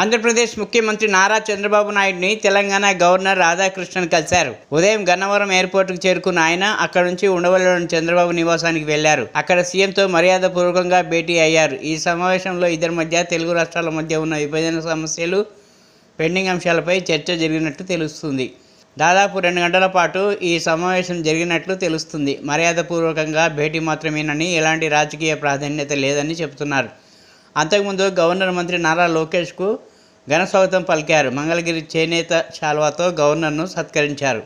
ఆంధ్రప్రదేశ్ ముఖ్యమంత్రి నారా చంద్రబాబు నాయుడిని తెలంగాణ గవర్నర్ రాధాకృష్ణన్ కలిశారు. ఉదయం గన్నవరం ఎయిర్పోర్టుకు చేరుకున్న ఆయన అక్కడ నుంచి ఉండవల్లిలోని చంద్రబాబు నివాసానికి వెళ్ళారు అక్కడ సీఎంతో మర్యాదపూర్వకంగా భేటీ అయ్యారు. ఈ సమావేశంలో ఇద్దరి మధ్య తెలుగు రాష్ట్రాల మధ్య ఉన్న విభజన సమస్యలు పెండింగ్ అంశాలపై చర్చ జరిగినట్లు తెలుస్తుంది. దాదాపు రెండు గంటల పాటు ఈ సమావేశం జరిగినట్లు తెలుస్తుంది. మర్యాదపూర్వకంగా భేటీ మాత్రమేనని ఎలాంటి రాజకీయ ప్రాధాన్యత లేదని చెబుతున్నారు. అంతకుముందు గవర్నర్ మంత్రి నారా లోకేష్కు ఘన స్వాగతం పలికారు. మంగళగిరి చేనేత శాల్వాతో గవర్నర్ను సత్కరించారు.